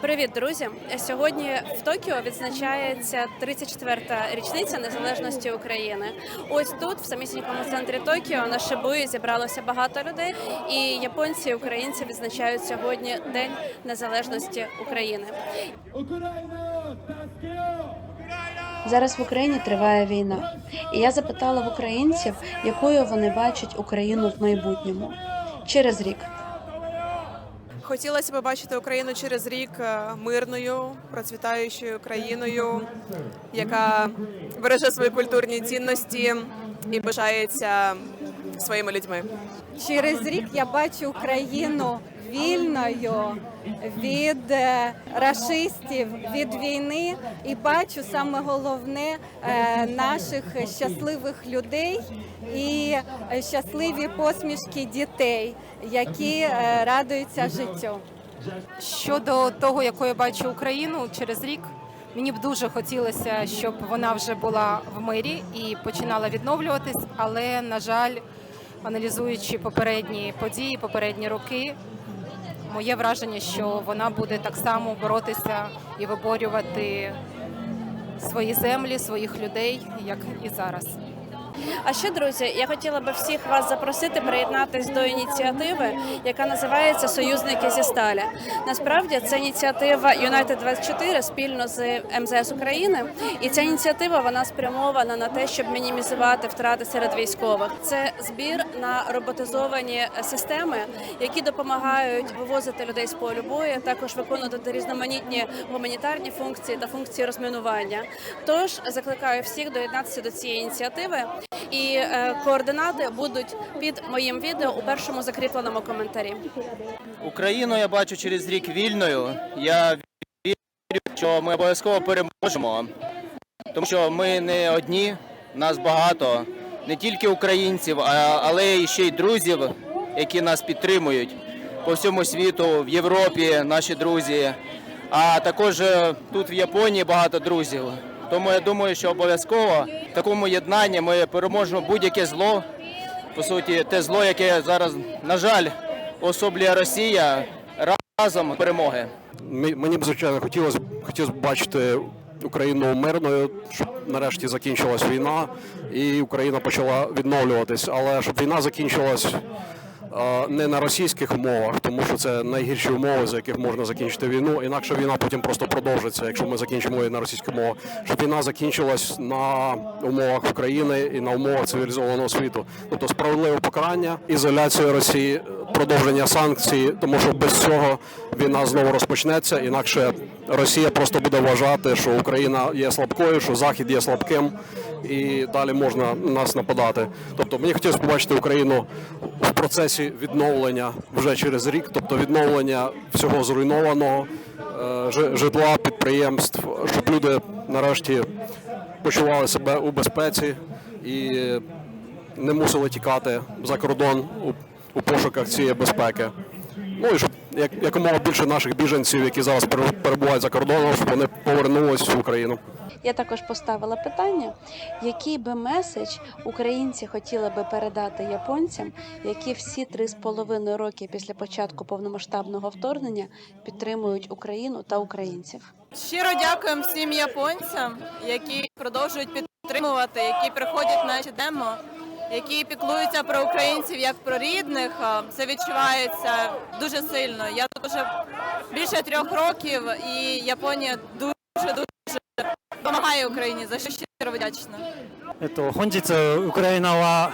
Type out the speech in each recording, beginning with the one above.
Привіт, друзі! Сьогодні в Токіо відзначається 34-та річниця незалежності України. Ось тут, в самісінькому центрі Токіо, на Шибуї зібралося багато людей, і японці і українці відзначають сьогодні День незалежності України. Зараз в Україні триває війна, і я запитала в українців, якою вони бачать Україну в майбутньому через рік. Хотілося б бачити Україну через рік е, мирною, процвітаючою країною, яка береже свої культурні цінності і пишається своїми людьми. Через рік я бачу Україну вільною від е, рашистів, від війни, і бачу саме головне е, наших щасливих людей і щасливі посмішки дітей, які е, радуються життю. Щодо того, якою я бачу Україну через рік, мені б дуже хотілося, щоб вона вже була в мирі і починала відновлюватись. Але на жаль, аналізуючи попередні події, попередні роки, моє враження, що вона буде так само боротися і виборювати свої землі, своїх людей, як і зараз. А ще, друзі, я хотіла би всіх вас запросити приєднатись до ініціативи, яка називається Союзники зі сталі. Насправді це ініціатива United 24 спільно з МЗС України. І ця ініціатива вона спрямована на те, щоб мінімізувати втрати серед військових. Це збір на роботизовані системи, які допомагають вивозити людей з полю бою, також виконувати різноманітні гуманітарні функції та функції розмінування. Тож закликаю всіх доєднатися до цієї ініціативи. І е, координати будуть під моїм відео у першому закріпленому коментарі. Україну я бачу через рік вільною. Я вірю, що ми обов'язково переможемо, тому що ми не одні, нас багато, не тільки українців, а- але і ще й друзів, які нас підтримують по всьому світу, в Європі наші друзі, а також е, тут в Японії багато друзів. Тому я думаю, що обов'язково в такому єднанні ми переможемо будь-яке зло. По суті, те зло, яке зараз, на жаль, особлює Росія разом перемоги. Мені б звичайно хотілося хотілося б бачити Україну мирною, щоб нарешті закінчилась війна і Україна почала відновлюватись. Але щоб війна закінчилась не на російських умовах, тому що це найгірші умови, за яких можна закінчити війну. Інакше війна потім просто продовжиться, якщо ми закінчимо її на російських умовах. Щоб війна закінчилась на умовах України і на умовах цивілізованого світу, тобто справедливе покарання, ізоляція Росії, продовження санкцій, тому що без цього війна знову розпочнеться. Інакше Росія просто буде вважати, що Україна є слабкою, що Захід є слабким, і далі можна нас нападати. Тобто мені хотілося побачити Україну в процесі відновлення вже через рік, тобто відновлення всього зруйнованого е, житла, підприємств, щоб люди нарешті почували себе у безпеці і не мусили тікати за кордон у, у пошуках цієї безпеки. Ну і щоб як, якомога більше наших біженців, які зараз перебувають за кордоном, щоб вони повернулись в Україну. Я також поставила питання, який би меседж українці хотіли би передати японцям, які всі три з половиною роки після початку повномасштабного вторгнення підтримують Україну та українців. Щиро дякуємо всім японцям, які продовжують підтримувати, які приходять на наші демо, які піклуються про українців як про рідних. А Це відчувається дуже сильно. Я тут вже більше трьох років, і Японія дуже дуже допомагає Україні. За що щиро вдячна.えっと、本日ウクライナは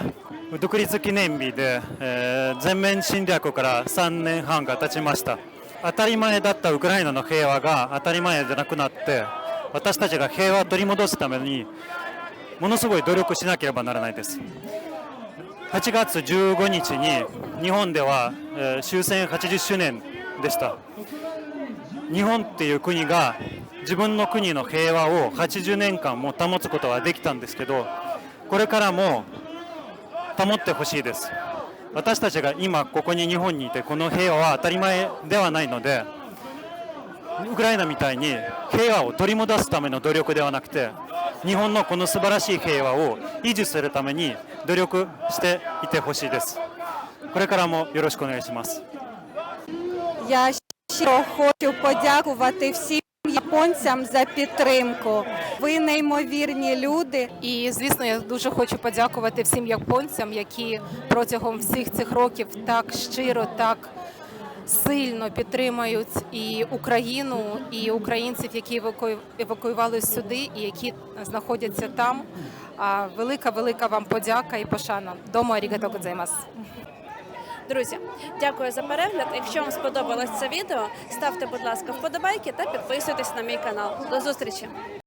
独立記念日で、えー全面侵略から3年半が経ちました当たり前だったウクライナの平和が当たり前じゃなくなって私たちが平和を取り戻すためにものすごい努力しなければならないです 8月15日に日本では、終戦80周年でした。日本っていう国が自分の国の平和を80年間も保つことができたんですけどこれからも保ってほしいです。私たちが今ここに日本にいてこの平和は当たり前ではないのでウクライナみたいに平和を取り戻すための努力ではなくて日本のこの素晴らしい平和を維持するために努力していてほしいですこれからもよろしくお願いします Я щиро хочу подякувати всім японцям за підтримку. Ви неймовірні люди. І звісно, я дуже хочу подякувати всім японцям, які протягом всіх цих років так щиро, так сильно підтримують і Україну, і українців, які еваку- евакуювали сюди, і які знаходяться там. Велика, велика вам подяка і пошана. Дому арігато гозаймас. Друзі, дякую за перегляд. Якщо вам сподобалось це відео, ставте, будь ласка, вподобайки та підписуйтесь на мій канал. До зустрічі!